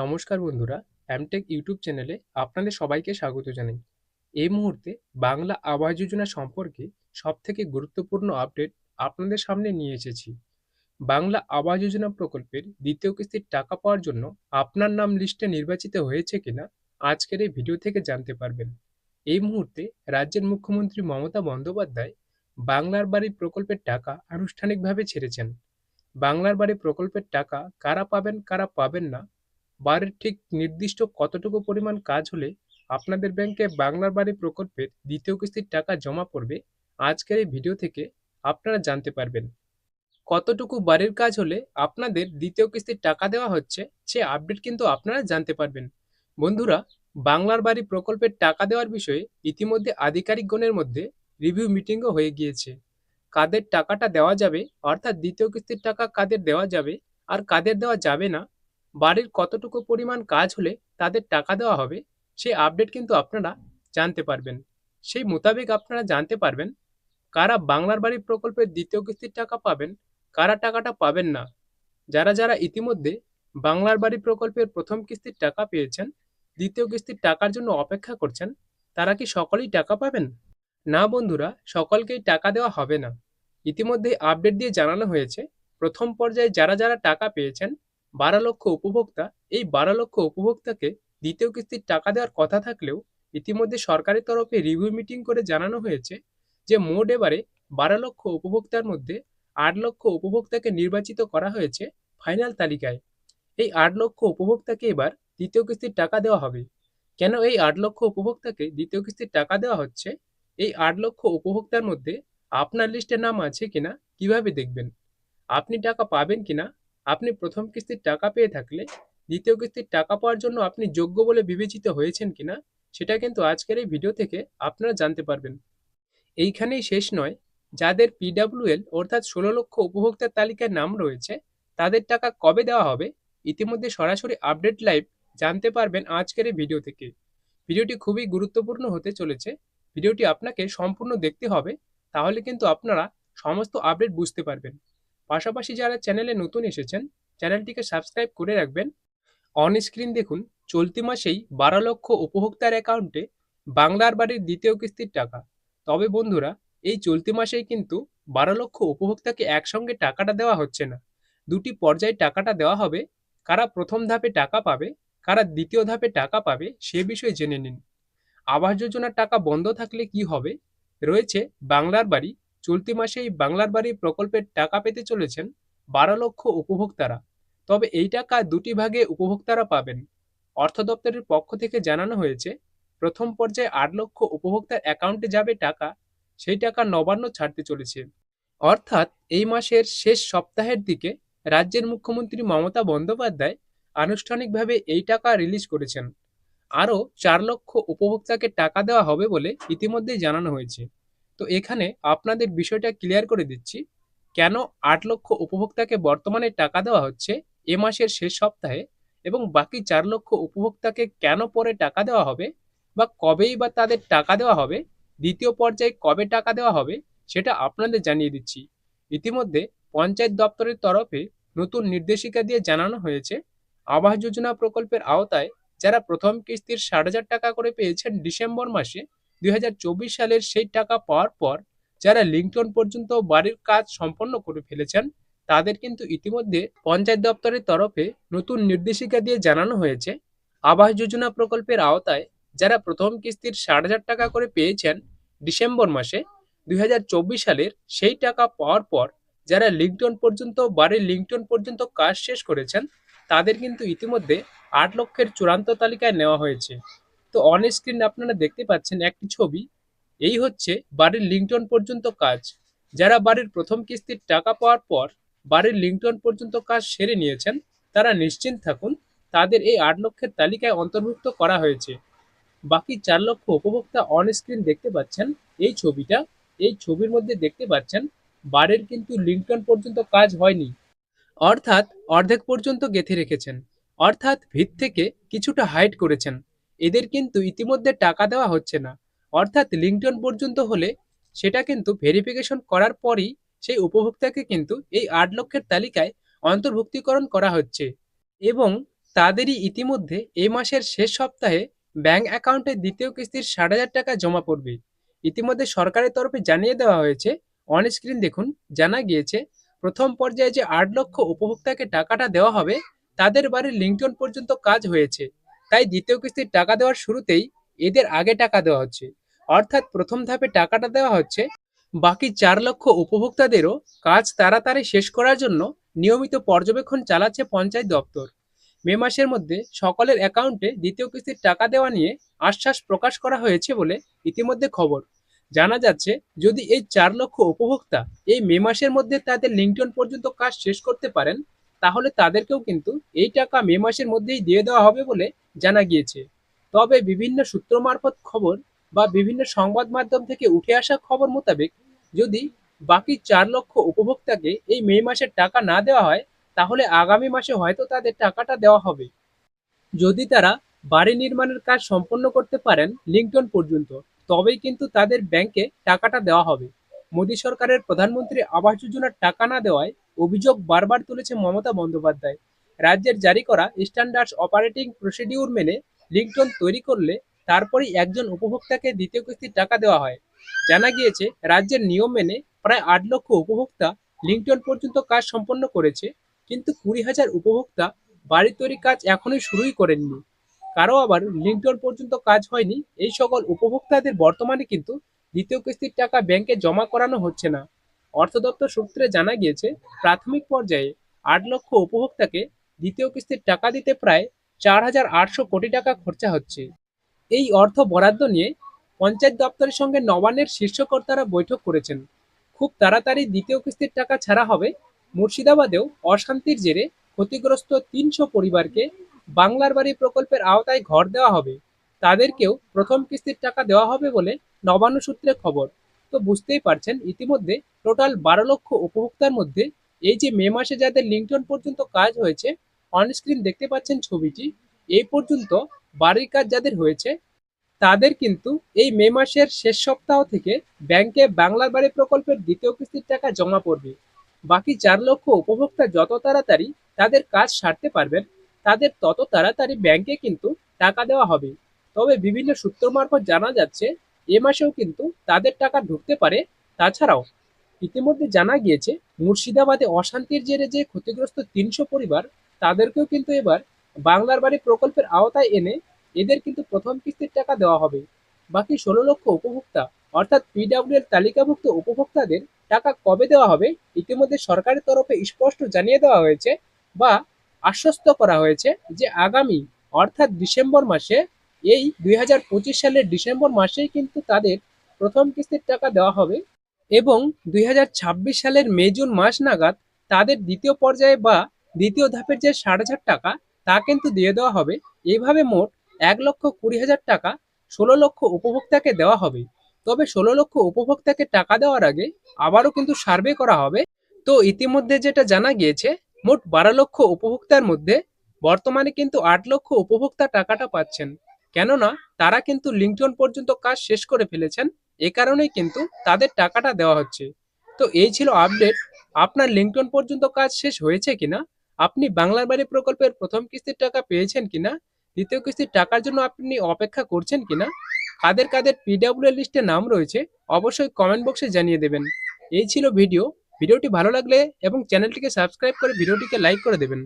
নমস্কার বন্ধুরা Amtech YouTube চ্যানেলে আপনাদের সবাইকে স্বাগত জানাই। এই মুহূর্তে বাংলা আবাস যোজনা সম্পর্কে সবথেকে গুরুত্বপূর্ণ আপডেট আপনাদের সামনে নিয়ে এসেছি। বাংলা আবাস যোজনা প্রকল্পের দ্বিতীয় কিস্তির টাকা পাওয়ার জন্য আপনার নাম লিস্টে নির্বাচিত হয়েছে কিনা আজকের এই ভিডিও থেকে জানতে পারবেন। এই মুহূর্তে রাজ্যের মুখ্যমন্ত্রী মমতা বন্দ্যোপাধ্যায় বাংলার বাড়ি প্রকল্পের টাকা আনুষ্ঠানিকভাবে ছেড়েছেন। বাংলার বাড়ি প্রকল্পের টাকা কারা পাবেন কারা পাবেন না বাড়ির ঠিক নির্দিষ্ট কতটুকু পরিমাণ কাজ হলে আপনাদের ব্যাংকে বাংলার বাড়ি প্রকল্পের দ্বিতীয় কিস্তির টাকা জমা পড়বে, আজকের এই ভিডিও থেকে আপনারা জানতে পারবেন। কতটুকু বাড়ির কাজ হলে আপনাদের দ্বিতীয় কিস্তির টাকা দেওয়া হচ্ছে, সে আপডেট কিন্তু আপনারা জানতে পারবেন। বন্ধুরা, বাংলার বাড়ি প্রকল্পের টাকা দেওয়ার বিষয়ে ইতিমধ্যে আধিকারিকগণের মধ্যে রিভিউ মিটিংও হয়ে গিয়েছে। কাদের টাকাটা দেওয়া যাবে, অর্থাৎ দ্বিতীয় কিস্তির টাকা কাদের দেওয়া যাবে, আর কাদের দেওয়া যাবে না বাড়ির কতটুকু পরিমাণ কাজ হলে তাদের টাকা দেওয়া হবে, সেই আপডেট কিন্তু আপনারা জানতে পারবেন। সেই মোতাবেক আপনারা জানতে পারবেন কারা বাংলার বাড়ি প্রকল্পের দ্বিতীয় কিস্তির টাকা পাবেন, কারা টাকাটা পাবেন না। যারা যারা ইতিমধ্যে বাংলার বাড়ি প্রকল্পের প্রথম কিস্তির টাকা পেয়েছেন, দ্বিতীয় কিস্তির টাকার জন্য অপেক্ষা করছেন, তারা কি সকলেই টাকা পাবেন? না বন্ধুরা, সকলকেই টাকা দেওয়া হবে না। ইতিমধ্যে আপডেট দিয়ে জানানো হয়েছে, প্রথম পর্যায়ে যারা যারা টাকা পেয়েছেন বারো লক্ষ উপভোক্তা, এই বারো লক্ষ উপভোক্তাকে দ্বিতীয় কিস্তির টাকা দেওয়ার কথা থাকলেও ইতিমধ্যে সরকারের তরফে রিভিউ মিটিং করে জানানো হয়েছে যে মোট এবারে বারো লক্ষ উপভোক্তার মধ্যে আট লক্ষ উপভোক্তাকে নির্বাচিত করা হয়েছে ফাইনাল তালিকায়। এই আট লক্ষ উপভোক্তাকে এবার দ্বিতীয় কিস্তির টাকা দেওয়া হবে। কেন এই আট লক্ষ উপভোক্তাকে দ্বিতীয় কিস্তির টাকা দেওয়া হচ্ছে? এই আট লক্ষ উপভোক্তার মধ্যে আপনার লিস্টে নাম আছে কিনা? কীভাবে দেখবেন? আপনি টাকা পাবেন কিনা? আপনি প্রথম কিস্তির টাকা পেয়ে থাকলে দ্বিতীয় কিস্তির টাকা পাওয়ার জন্য আপনি যোগ্য বলে বিবেচিত হয়েছেন কিনা, সেটা কিন্তু আজকের এই ভিডিও থেকে আপনারা জানতে পারবেন। এইখানেই শেষ নয়, যাদের পিডাব্লিউএল অর্থাৎ ষোলো লক্ষ উপভোক্তার তালিকায় নাম রয়েছে, তাদের টাকা কবে দেওয়া হবে, ইতিমধ্যে সরাসরি আপডেট লাইভ জানতে পারবেন আজকের এই ভিডিও থেকে। ভিডিওটি খুবই গুরুত্বপূর্ণ হতে চলেছে, ভিডিওটি আপনাকে সম্পূর্ণ দেখতে হবে, তাহলে কিন্তু আপনারা সমস্ত আপডেট বুঝতে পারবেন। পাশাপাশি যারা চ্যানেলে নতুন এসেছেন, চ্যানেলটিকে সাবস্ক্রাইব করে রাখবেন। অন স্ক্রিন দেখুন, চলতি মাসেই বারো লক্ষ উপভোক্তার অ্যাকাউন্টে বাংলার বাড়ির দ্বিতীয় কিস্তির টাকা। তবে বন্ধুরা, এই চলতি মাসেই কিন্তু বারো লক্ষ উপভোক্তাকে একসঙ্গে টাকাটা দেওয়া হচ্ছে না। দুটি পর্যায়ে টাকাটা দেওয়া হবে, কারা প্রথম ধাপে টাকা পাবে, কারা দ্বিতীয় ধাপে টাকা পাবে সে বিষয়ে জেনে নিন। আবাস যোজনার টাকা বন্ধ থাকলে কি হবে? রয়েছে বাংলার বাড়ি চলতি মাসে এই বাংলার বাড়ি প্রকল্পের টাকা পেতে চলেছেন বারো লক্ষ উপভোক্তারা। তবে এই টাকা দুটি ভাগে উপভোক্তারা পাবেন। অর্থ দপ্তরের পক্ষ থেকে জানানো হয়েছে, প্রথম পর্যায়ে আট লক্ষ উপভোক্তার অ্যাকাউন্টে যাবে টাকা, সেই টাকা নবান্ন ছাড়তে চলেছে। অর্থাৎ এই মাসের শেষ সপ্তাহের দিকে রাজ্যের মুখ্যমন্ত্রী মমতা বন্দ্যোপাধ্যায় আনুষ্ঠানিকভাবে এই টাকা রিলিজ করেছেন। আরও চার লক্ষ উপভোক্তাকে টাকা দেওয়া হবে বলে ইতিমধ্যেই জানানো হয়েছে। তো এখানে আপনাদের বিষয়টা ক্লিয়ার করে দিচ্ছি। কেন আট লক্ষ উপভোক্তাকে বর্তমানে টাকা দেওয়া হচ্ছে এ মাসের শেষ সপ্তাহে এবং বাকি চার লক্ষ উপভোক্তাকে কেন পরে টাকা দেওয়া হবে বা কবেই বা তাদের টাকা দেওয়া হবে, দ্বিতীয় পর্যায়ে কবে টাকা দেওয়া হবে সেটা আপনাদের জানিয়ে দিচ্ছি। ইতিমধ্যে পঞ্চায়েত দপ্তরের তরফে নতুন নির্দেশিকা দিয়ে জানানো হয়েছে, আবাস যোজনা প্রকল্পের আওতায় যারা প্রথম কিস্তির ষাট হাজার টাকা করে পেয়েছেন ডিসেম্বর মাসে দু হাজার চব্বিশ সালের সেই টাকা পাওয়ার পর যারা লিঙ্কটন পর্যন্ত বাড়ির কাজ সম্পন্ন করে ফেলেছেন, তাদের কিন্তু ইতিমধ্যে পঞ্চায়েত দপ্তরের তরফে নতুন নির্দেশিকা দিয়ে জানানো হয়েছে। আবাস যোজনা প্রকল্পের আওতায় যারা প্রথম কিস্তির ষাট হাজার টাকা করে পেয়েছেন ডিসেম্বর মাসে, দুই হাজার চব্বিশ সালের সেই টাকা পাওয়ার পর যারা লিঙ্কটন পর্যন্ত, বাড়ির লিঙ্কটন পর্যন্ত কাজ শেষ করেছেন, তাদের কিন্তু ইতিমধ্যে আট লক্ষের চূড়ান্ত তালিকায় নেওয়া হয়েছে। তো অন স্ক্রিন আপনারা দেখতে পাচ্ছেন একটি ছবি। এই হচ্ছে বাড়ির লিঙ্কটন পর্যন্ত কাজ। যারা বাড়ির প্রথম কিস্তির টাকা পাওয়ার পর বাড়ির লিঙ্কটন পর্যন্ত কাজ সেরে নিয়েছেন, তারা নিশ্চিন্ত থাকুন, তাদের এই আট লক্ষের তালিকায় অন্তর্ভুক্ত করা হয়েছে। বাকি চার লক্ষ উপভোক্তা অন স্ক্রিন দেখতে পাচ্ছেন এই ছবিটা। এই ছবির মধ্যে দেখতে পাচ্ছেন বাড়ির কিন্তু লিঙ্কটন পর্যন্ত কাজ হয়নি। অর্থাৎ অর্ধেক পর্যন্ত গেঁথে রেখেছেন। অর্থাৎ ভিত থেকে কিছুটা হাইট করেছেন। এদের কিন্তু ইতিমধ্যে টাকা দেওয়া হচ্ছে না। অর্থাৎ লিঙ্কটন পর্যন্ত হলে সেটা কিন্তু ভেরিফিকেশন করার পরই সেই উপভোক্তাকে কিন্তু এই আট লক্ষের তালিকায় অন্তর্ভুক্তিকরণ করা হচ্ছে এবং তাদেরই ইতিমধ্যে এই মাসের শেষ সপ্তাহে ব্যাংক অ্যাকাউন্টে দ্বিতীয় কিস্তির ষাট হাজার টাকা জমা পড়বে। ইতিমধ্যে সরকারের তরফে জানিয়ে দেওয়া হয়েছে, অন স্ক্রিন দেখুন, জানা গিয়েছে, প্রথম পর্যায়ে যে আট লক্ষ উপভোক্তাকে টাকাটা দেওয়া হবে, তাদের বাড়ির লিঙ্কটন পর্যন্ত কাজ হয়েছে। তাই দ্বিতীয় কিস্তির টাকা দেওয়ার শুরুতেই এদের আগে টাকা দেওয়া হচ্ছে। অর্থাৎ প্রথম ধাপে টাকাটা দেওয়া হচ্ছে। বাকি চার লক্ষ উপভোক্তাদেরও কাজ তাড়াতাড়ি শেষ করার জন্য নিয়মিত পর্যবেক্ষণ চালাচ্ছে পঞ্চায়েত দপ্তর। মে মাসের মধ্যে সকলের অ্যাকাউন্টে দ্বিতীয় কিস্তির টাকা দেওয়া নিয়ে আশ্বাস প্রকাশ করা হয়েছে বলে ইতিমধ্যে খবর। জানা যাচ্ছে, যদি এই চার লক্ষ উপভোক্তা এই মে মাসের মধ্যে তাদের লিঙ্কটন পর্যন্ত কাজ শেষ করতে পারেন, তাহলে তাদেরকেও কিন্তু এই টাকা মে মাসের মধ্যেই দিয়ে দেওয়া হবে বলে জানা গিয়েছে। তবে বিভিন্ন সূত্র মারফত খবর বা বিভিন্ন সংবাদ মাধ্যম থেকে উঠে আসা খবর মোতাবেক যদি বাকি চার লক্ষ উপভোক্তাকে এই মে মাসের টাকা না দেওয়া হয়, তাহলে আগামী মাসে হয়তো তাদের টাকাটা দেওয়া হবে। যদি তারা বাড়ি নির্মাণের কাজ সম্পন্ন করতে পারেন লিঙ্কটন পর্যন্ত, তবেই কিন্তু তাদের ব্যাংকে টাকাটা দেওয়া হবে। মোদী সরকারের প্রধানমন্ত্রী আবাস যোজনার টাকা না দেওয়ায় অভিযোগ বারবার তুলেছে মমতা বন্দ্যোপাধ্যায়। রাজ্যের জারি করা স্ট্যান্ডার্ডস অপারেটিং প্রসিডিউর মেনে লিঙ্কটন তৈরি করলে তারপরেই একজন উপভোক্তাকে দ্বিতীয় কিস্তির টাকা দেওয়া হয়। জানা গিয়েছে, রাজ্যের নিয়ম মেনে প্রায় আট লক্ষ উপভোক্তা লিঙ্কটন পর্যন্ত কাজ সম্পন্ন করেছে, কিন্তু কুড়ি হাজার উপভোক্তা বাড়ি তৈরি কাজ এখনোই শুরুই করেননি। কারও আবার লিঙ্কটন পর্যন্ত কাজ হয়নি, এই সকল উপভোক্তাদের বর্তমানে কিন্তু দ্বিতীয় কিস্তির টাকা ব্যাংকে জমা করানো হচ্ছে না। অর্থ দপ্তর সূত্রে জানা গিয়েছে, প্রাথমিক পর্যায়ে আট লক্ষ উপভোক্তাকে দ্বিতীয় কিস্তির টাকা দিতে প্রায় চার হাজার আটশো কোটি টাকা খরচা হচ্ছে। এই অর্থ বরাদ্দ নিয়ে পঞ্চায়েত দপ্তরের সঙ্গে নবান্নের শীর্ষকর্তারা বৈঠক করেছেন। খুব তাড়াতাড়ি দ্বিতীয় কিস্তির টাকা ছাড়া হবে মুর্শিদাবাদেও অশান্তির জেরে ক্ষতিগ্রস্ত তিনশো পরিবারকে বাংলার বাড়ি প্রকল্পের আওতায় ঘর দেওয়া হবে। তাদেরকেও প্রথম কিস্তির টাকা দেওয়া হবে বলে নবান্ন সূত্রে খবর। তো বুঝতেই পারছেন, ইতিমধ্যে টোটাল বারো লক্ষ উপভোক্তার মধ্যে এই যে মে মাসে যাদের লিঙ্কটন পর্যন্ত কাজ হয়েছে অনস্ক্রিন দেখতে পাচ্ছেন ছবিটি, এই পর্যন্ত বাড়ির কাজ যাদের হয়েছে, তাদের কিন্তু এই মে মাসের শেষ সপ্তাহ থেকে ব্যাংকে বাংলার বাড়ি প্রকল্পের দ্বিতীয় কিস্তির টাকা জমা পড়বে। বাকি চার লক্ষ উপভোক্তা যত তাড়াতাড়ি তাদের কাজ সারতে পারবেন, তাদের তত তাড়াতাড়ি ব্যাংকে কিন্তু টাকা দেওয়া হবে। তবে বিভিন্ন সূত্র মারফত জানা যাচ্ছে, এ মাসেও কিন্তু তাদের টাকা ঢুকতে পারে। তাছাড়াও ইতিমধ্যে জানা গিয়েছে, মুর্শিদাবাদে অশান্তির জেরে যে ক্ষতিগ্রস্ত তিনশো পরিবার তাদেরকেও কিন্তু এবার বাংলার বাড়ি প্রকল্পের আওতায় এনে এদের কিন্তু প্রথম কিস্তির টাকা দেওয়া হবে। বাকি ষোলো লক্ষ উপভোক্তা, অর্থাৎ পিডাব্লিউ এর তালিকাভুক্ত উপভোক্তাদের টাকা কবে দেওয়া হবে, ইতিমধ্যে সরকারের তরফে স্পষ্ট জানিয়ে দেওয়া হয়েছে বা আশ্বস্ত করা হয়েছে যে আগামী, অর্থাৎ ডিসেম্বর মাসে, এই দুই হাজার পঁচিশ সালের ডিসেম্বর মাসেই কিন্তু তাদের প্রথম কিস্তির টাকা দেওয়া হবে এবং দুই হাজার ছাব্বিশ সালের মে জুন মাস নাগাদ তাদের দ্বিতীয় পর্যায়ে বা দ্বিতীয় ধাপের যে ষাট হাজার টাকা, তা কিন্তু দিয়ে দেওয়া হবে। এইভাবে মোট এক লক্ষ কুড়ি হাজার টাকা ষোলো লক্ষ উপভোক্তাকে দেওয়া হবে। তবে ষোলো লক্ষ উপভোক্তাকে টাকা দেওয়ার আগে আবারও কিন্তু সার্ভে করা হবে। তো ইতিমধ্যে যেটা জানা গিয়েছে, মোট বারো লক্ষ উপভোক্তার মধ্যে বর্তমানে কিন্তু আট লক্ষ উপভোক্তা টাকাটা পাচ্ছেন। কেননা, তারা কিন্তু লিঙ্কটন পর্যন্ত কাজ শেষ করে ফেলেছেন। এ কারণেই কিন্তু তাদের টাকাটা দেওয়া হচ্ছে। তো এই ছিল আপডেট। আপনার লিঙ্কটন পর্যন্ত কাজ শেষ হয়েছে কিনা আপনি বাংলার বাড়ি প্রকল্পের প্রথম কিস্তির টাকা পেয়েছেন কিনা? দ্বিতীয় কিস্তির টাকার জন্য আপনি অপেক্ষা করছেন কিনা? কাদের কাদের পিডাব্লিউ লিস্টে নাম রয়েছে, অবশ্যই কমেন্ট বক্সে জানিয়ে দেবেন। এই ছিল ভিডিও। ভিডিওটি ভালো লাগলে এবং চ্যানেলটিকে সাবস্ক্রাইব করে ভিডিওটিকে লাইক করে দেবেন।